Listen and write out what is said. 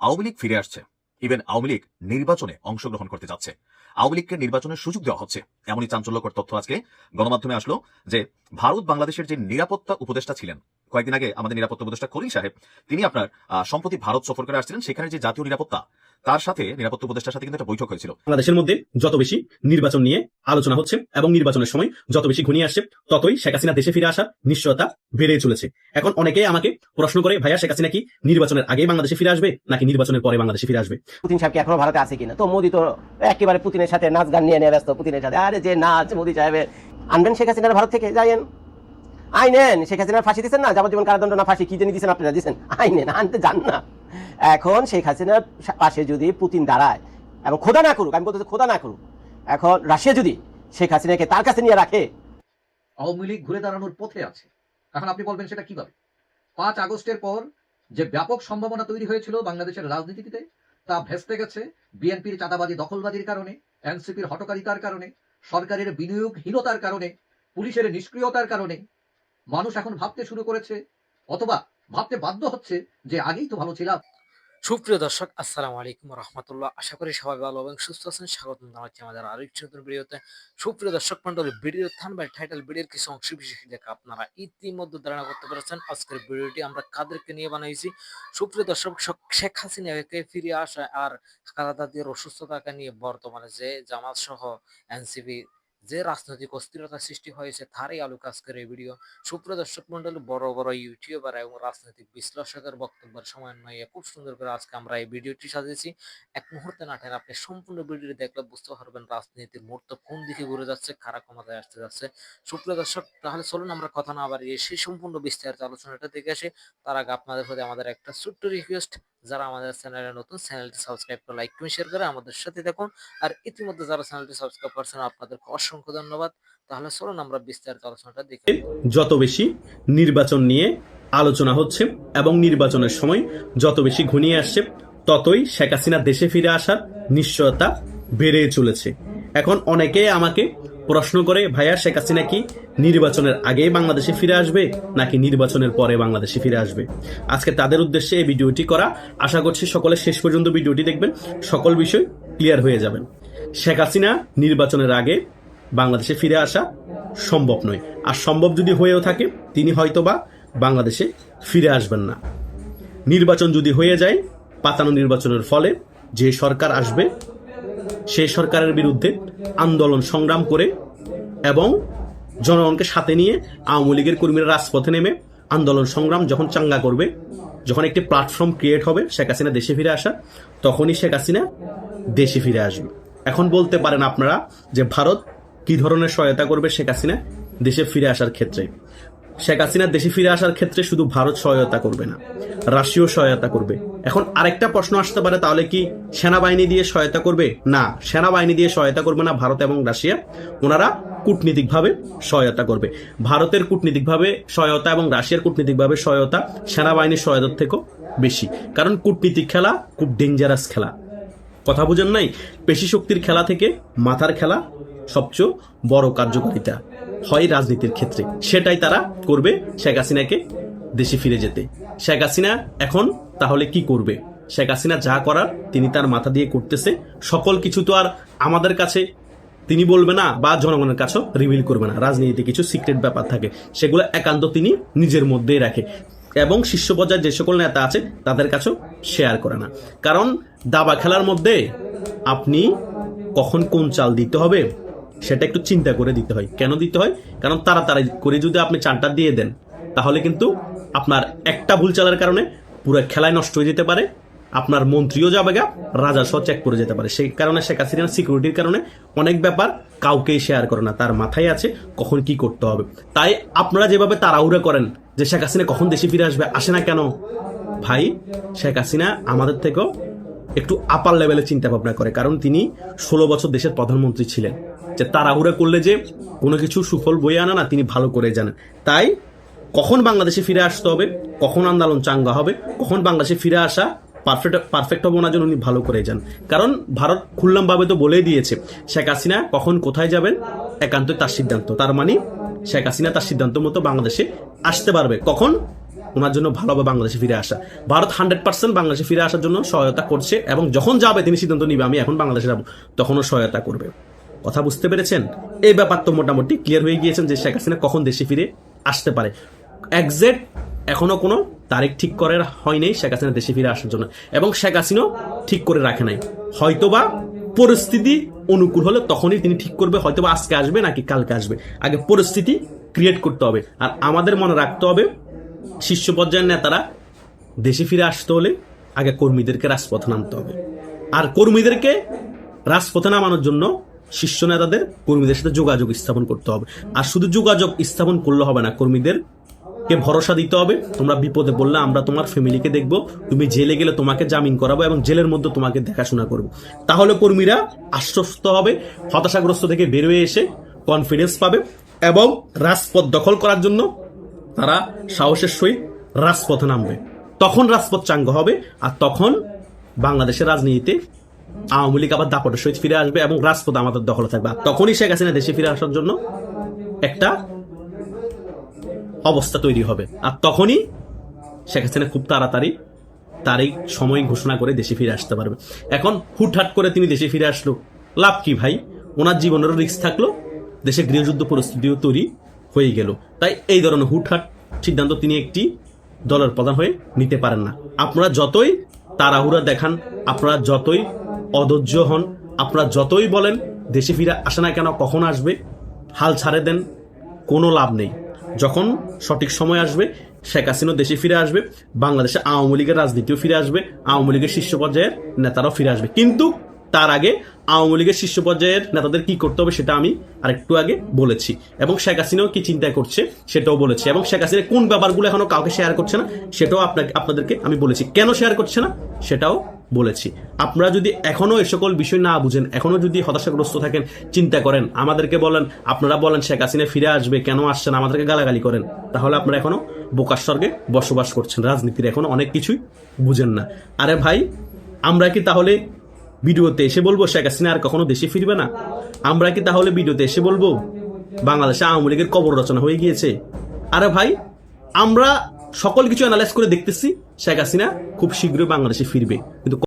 আওয়ামী লীগ ফিরে আসছে। ইভেন আওয়ামী লীগ নির্বাচনে অংশগ্রহণ করতে যাচ্ছে। আওয়ামী লীগকে নির্বাচনের সুযোগ দেওয়া হচ্ছে। এমনই চাঞ্চল্যকর তথ্য আজকে গণমাধ্যমে আসলো যে ভারত বাংলাদেশের যে নিরাপত্তা উপদেষ্টা ছিলেন কয়েকদিন আগে আমাদের নিরাপত্তা উপদেষ্টা করিম সাহেব তিনি আপনার সম্প্রতি ভারত সফর করে আসছিলেন সেখানে যে জাতীয় নিরাপত্তা তার সাথে নিরাপত্তা উপদেষ্টার সাথে কিন্তু একটা বৈঠক হয়েছিল। বাংলাদেশের মধ্যে যত বেশি নির্বাচন নিয়ে আলোচনা হচ্ছে এবং নির্বাচনের সময় যত বেশি ঘনিয়ে আসছে ততই শেখ হাসিনা দেশে ফিরে আসার নিশ্চয়তা বেড়ে চলেছে। এখন অনেকেই আমাকে প্রশ্ন করে ভাইয়া শেখ হাসিনা কি নির্বাচনের আগে বাংলাদেশে ফিরে আসবে নাকি নির্বাচনের পরে বাংলাদেশে ফিরে আসবে? পুতিন সাহেব কি এখনও ভারতে আছে কিনা? তো মোদি তো একেবারে পুতিনের সাথে নাচ গান নিয়ে নিয়ে ব্যস্ত পুতিনের সাথে। আরে যে নাচ মোদি সাহেবের আনবেন শেখ হাসিনার ভারত থেকে যাইয়েন আইনেন শেখ হাসিনার ফাঁসি দিচ্ছেন না? কারাদণ্ড না, ফাঁসি কি জানি দিচ্ছেন আপনারা দিচ্ছেন আনতে যান না। এখন শেখ হাসিনার পাশে যদি পুতিন দাঁড়ায়, এবং খোদা না করুক, আমি বলতে খোদা না করুক, এখন রাশিয়া যদি শেখ হাসিনাকে তার কাছে নিয়ে রাখে, আওয়ামী লীগ ঘুরে দাঁড়ানোর পথে আছে। এখন আপনি বলবেন সেটা কীভাবে? পাঁচ আগস্টের পর যে ব্যাপক সম্ভাবনা তৈরি হয়েছিল বাংলাদেশের রাজনীতিতে, তা ভেস্তে গেছে বিএনপির চাঁদাবাজি, দখলবাজির কারণে, এনসিপির হটকারিতার কারণে, সরকারের বিনিয়োগহীনতার কারণে, পুলিশের নিষ্ক্রিয়তার কারণে মানুষ এখন ভাবতে শুরু করেছে, অথবা ভাবতে বাধ্য হচ্ছে যে আগেই তো ভালো ছিলাম। সুপ্রিয় দর্শক, আসসালামু আলাইকুম রহমতুল্লাহ। আশা করি সবাই ভালো এবং সুস্থ আছেন। স্বাগত জানাচ্ছি আমাদের আরও একটি নতুন ভিডিওতে। সুপ্রিয় দর্শক মন্ডলী ভিডিওর থানবাই টাইটেল ভিডিওর কিছু অংশ বিশেষ দেখে আপনারা ইতিমধ্যে ধারণা করতে পেরেছেন আজকের ভিডিওটি আমরা কাদেরকে নিয়ে বানাইছি সুপ্রিয় দর্শক শেখ হাসিনাকে ফিরে আসা আর খালেদা জিয়ার অসুস্থতাকে নিয়ে বর্তমানে যে জামাত সহ এনসিপি যে রাজনৈতিক অস্থিরতা সৃষ্টি হয়েছে তারই আলোকে আজকের এই ভিডিও সুপ্রিয় দর্শক মন্ডলী, বড় বড় ইউটিউবার এবং রাজনৈতিক বিশ্লেষকের বক্তব্যের সমন্বয়ে খুব সুন্দর করে আজকে আমরা এই ভিডিওটি সাজিয়েছি। এক মুহূর্তে না টেনে আপনি সম্পূর্ণ ভিডিওটি দেখলে বুঝতে পারবেন রাজনীতির মুহূর্ত কোন দিকে ঘুরে যাচ্ছে, কারা ক্ষমতায় আসতে যাচ্ছে। সুপ্রিয় দর্শক, তাহলে চলুন আমরা কথা না বাড়িয়ে সেই সম্পূর্ণ বিস্তারিত আলোচনাটা দেখে আসি। তার আগে আপনাদের প্রতি আমাদের একটা ছোট্ট রিকোয়েস্ট যারা আমাদের চ্যানেলে নতুন, চ্যানেলটি সাবস্ক্রাইব করে লাইক করে শেয়ার করে আমাদের সাথে দেখুন আর ইতিমধ্যে যারা চ্যানেলটি সাবস্ক্রাইব করছেন, আপনাদেরকে অসংখ্য ধন্যবাদ। তাহলে চলুন আমরা বিস্তারিত আলোচনাটা দেখে। যত বেশি নির্বাচন নিয়ে আলোচনা হচ্ছে এবং নির্বাচনের সময় যত বেশি ঘনিয়ে আসছে, ততই শেখ হাসিনা দেশে ফিরে আসার নিশ্চয়তা বেড়ে চলেছে। এখন অনেকেই আমাকে প্রশ্ন করে, ভাইয়া, শেখ হাসিনা কি নির্বাচনের আগেই বাংলাদেশে ফিরে আসবে, নাকি নির্বাচনের পরে বাংলাদেশে ফিরে আসবে? আজকে তাদের উদ্দেশ্যে এই ভিডিওটি করা। আশা করছি সকলে শেষ পর্যন্ত ভিডিওটি দেখবেন। সকল বিষয় ক্লিয়ার হয়ে যাবেন। শেখ হাসিনা নির্বাচনের আগে বাংলাদেশে ফিরে আসা সম্ভব নয়। আর সম্ভব যদি হয়েও থাকে, তিনি হয়তোবা বাংলাদেশে ফিরে আসবেন না। নির্বাচন যদি হয়ে যায়, পাতানো নির্বাচনের ফলে যে সরকার আসবে সেই সরকারের বিরুদ্ধে আন্দোলন সংগ্রাম করে এবং জনগণকে সাথে নিয়ে আওয়ামী লীগের কর্মীরা রাজপথে নেমে আন্দোলন সংগ্রাম যখন চাঙ্গা করবে, যখন একটি প্ল্যাটফর্ম ক্রিয়েট হবে, শেখ হাসিনা দেশে ফিরে আসা, তখনই শেখ হাসিনা দেশে ফিরে আসবে। এখন বলতে পারেন আপনারা যে ভারত কি ধরনের সহায়তা করবে শেখ হাসিনা দেশে ফিরে আসার ক্ষেত্রে? শেখ হাসিনা দেশে ফিরে আসার ক্ষেত্রে শুধু ভারত সহায়তা করবে না, রাশিয়াও সহায়তা করবে। এখন আরেকটা প্রশ্ন আসতে পারে, তাহলে কি সেনাবাহিনী দিয়ে সহায়তা করবে? না, সেনাবাহিনী দিয়ে সহায়তা করবে না, ভারত এবং রাশিয়া। ওনারা কূটনীতিকভাবে সহায়তা করবে। ভারতের কূটনীতিকভাবে সহায়তা এবং রাশিয়ার কূটনীতিকভাবে সহায়তা সেনাবাহিনীর সহায়তার থেকেও বেশি। কারণ কূটনীতিক খেলা খুব ডেঞ্জারাস খেলা। কথা বুঝেন নাই? পেশি শক্তির খেলা থেকে মাথার খেলা সবচেয়ে বড় কার্যকারিতা। হয় রাজনীতির ক্ষেত্রে। সেটাই তারা করবে শেখ হাসিনাকে দেশে ফিরে যেতে। শেখ হাসিনা এখন তাহলে কি করবে? শেখ হাসিনা যা করার তিনি তার মাথা দিয়ে করতেছে। সকল কিছু তো আর আমাদের কাছে তিনি বলবে না বা জনগণের কাছেও রিভিল করবে না। রাজনীতিতে কিছু সিক্রেট ব্যাপার থাকে। সেগুলো একান্ত তিনি নিজের মধ্যেই রাখে। এবং শীর্ষ পর্যায়ে যে সকল নেতা আছে, তাদের কাছেও শেয়ার করে না। কারণ দাবা খেলার মধ্যে আপনি কখন কোন চাল দিতে হবে? সেটা একটু চিন্তা করে দিতে হয়। কেন দিতে হয়? কারণ তাড়াতাড়ি করে যদি আপনি চানটা দিয়ে দেন, তাহলে কিন্তু আপনার একটা ভুল চালার কারণে পুরো খেলায় নষ্ট হয়ে যেতে পারে, আপনার মন্ত্রীও যাবে গা রাজা সহ চেক করে যেতে পারে। সেই কারণে শেখ হাসিনার সিকিউরিটির কারণে অনেক ব্যাপার কাউকেই শেয়ার করে না। তার মাথায় আছে কখন কি করতে হবে। তাই আপনারা যেভাবে তাড়াহুড়া করেন যে শেখ হাসিনা কখন দেশে ফিরে আসবে, আসে না কেন? ভাই, শেখ হাসিনা আমাদের থেকেও একটু আপার লেভেলে চিন্তা ভাবনা করে, কারণ তিনি ষোলো বছর দেশের প্রধানমন্ত্রী ছিলেন। যে তাড়াহুড়া করলে যে কোনো কিছু সুফল বয়ে আনা না, তিনি ভালো করে জানেন। তাই কখন বাংলাদেশে ফিরে আসতে হবে, কখন আন্দোলন চাঙ্গা হবে, কখন বাংলাদেশে ফিরে আসা পারফেক্ট পারফেক্ট হবে ওনার জন্য উনি ভালো করে যান কারণ ভারত খুল্লামভাবে তো বলেই দিয়েছে, শেখ হাসিনা কখন কোথায় যাবেন? একান্তই তার সিদ্ধান্ত। তার মানে শেখ হাসিনা তার সিদ্ধান্ত মতো বাংলাদেশে আসতে পারবে। কখন? ওনার জন্য ভালো হবে বাংলাদেশে ফিরে আসা। ভারত হান্ড্রেড পার্সেন্ট বাংলাদেশে ফিরে আসার জন্য সহায়তা করছে এবং যখন যাবে তিনি সিদ্ধান্ত নিবে, আমি এখন বাংলাদেশে যাব, তখনও সহায়তা করবে। কথা বুঝতে পেরেছেন? এই ব্যাপার তো মোটামুটি ক্লিয়ার হয়ে গিয়েছেন যে শেখ হাসিনা কখন দেশে ফিরে আসতে পারে। একজ্যাক্ট এখনও কোনো তারিখ ঠিক করে হয়নি শেখ হাসিনা দেশে ফিরে আসার জন্য। এবং শেখ হাসিনাও ঠিক করে রাখে নাই। হয়তোবা পরিস্থিতি অনুকূল হলে তখনই তিনি ঠিক করবে, হয়তোবা আজকে আসবে নাকি কালকে আসবে। আগে পরিস্থিতি ক্রিয়েট করতে হবে। আর আমাদের মনে রাখতে হবে শীর্ষ পর্যায়ের নেতারা দেশে ফিরে আসতে হলে আগে কর্মীদেরকে রাজপথে নামতে হবে। আর কর্মীদেরকে রাজপথে নামানোর জন্য শীর্ষ নেতাদের কর্মীদের সাথে যোগাযোগ স্থাপন করতে হবে। আর শুধু যোগাযোগ স্থাপন করলে হবে না কর্মীদের কে ভরসা দিতে হবে। তোমরা বিপদে বললে আমরা তোমার ফ্যামিলিকে দেখব, তুমি জেলে গেলে তোমাকে জামিন করাবো এবং জেলের মধ্যে তোমাকে দেখাশোনা করব। তাহলে কর্মীরা আশ্বস্ত হবে, হতাশাগ্রস্ত থেকে বেরোয় এসে কনফিডেন্স পাবে এবং রাজপথ দখল করার জন্য তারা সাহসের সহিত রাজপথে নামবে। তখন রাজপথ চাঙ্গ হবে আর তখন বাংলাদেশের রাজনীতিতে আওয়ামী লীগ আবার দাপটের সহিত ফিরে আসবে এবং রাজপথ আমাদের দখলে থাকবে। আর তখনই শেখ হাসিনা দেশে ফিরে আসার জন্য একটা অবস্থা তৈরি হবে। আর তখনই শেখ হাসিনা খুব তাড়াতাড়ি তারিখ সময় ঘোষণা করে দেশে ফিরে আসতে পারবে। এখন হুটহাট করে তিনি দেশে ফিরে আসলো। লাভ কি ভাই? ওনার জীবনেরও রিস্ক থাকল। দেশে গৃহযুদ্ধ পরিস্থিতিও তৈরি। হয়ে গেল। তাই এই ধরনের হুটহাট সিদ্ধান্ত তিনি একটি দলের প্রধান হয়ে নিতে পারেন না। আপনারা যতই তাড়াহুড়া দেখান, আপনারা যতই অধৈর্য হন, আপনারা যতই বলেন, দেশে ফিরে আসে না কেন, কখন আসবে, হাল ছাড়ে দেন, কোনো লাভ নেই। যখন সঠিক সময় আসবে, শেখ হাসিনা দেশে ফিরে আসবে, বাংলাদেশে আওয়ামী লীগের রাজনীতিও ফিরে আসবে, আওয়ামী লীগের শীর্ষ পর্যায়ের নেতারাও ফিরে আসবে। কিন্তু তার আগে আওয়ামী লীগের শীর্ষ পর্যায়ের নেতাদের কি করতে হবে সেটা আমি আরেকটু আগে বলেছি। এবং শেখ হাসিনাও কি চিন্তা করছে সেটাও বলেছি। এবং শেখ হাসিনা কোন ব্যাপারগুলো এখনও কাউকে শেয়ার করছে না, সেটাও আপনাকে, আপনাদেরকে আমি বলেছি। কেন শেয়ার করছে না, সেটাও বলেছি। আপনারা যদি এখনও এই সকল বিষয় না বুঝেন, এখনও যদি হতাশাগ্রস্ত থাকেন, চিন্তা করেন, আমাদেরকে বলেন, আপনারা বলেন শেখ হাসিনা ফিরে আসবে, কেন আসছেন, আমাদেরকে গালাগালি করেন, তাহলে আপনারা এখনও বোকার স্বর্গে বসবাস করছেন। রাজনীতির এখনও অনেক কিছুই বুঝেন না। আরে ভাই, আমরা কি তাহলে ভিডিওতে এসে বলব, শেখ হাসিনা আর কখনো দেশে ফিরবে না। আমরা কি তাহলে ভিডিওতে এসে বলব? বাংলাদেশে আওয়ামী লীগের কবর রচনা হয়ে গিয়েছে। আরে ভাই, আমরা সকল কিছু অ্যানালাইজ করে দেখতেছি, শেখ হাসিনা খুব শীঘ্রই বাংলাদেশে ফিরবে। কিন্তু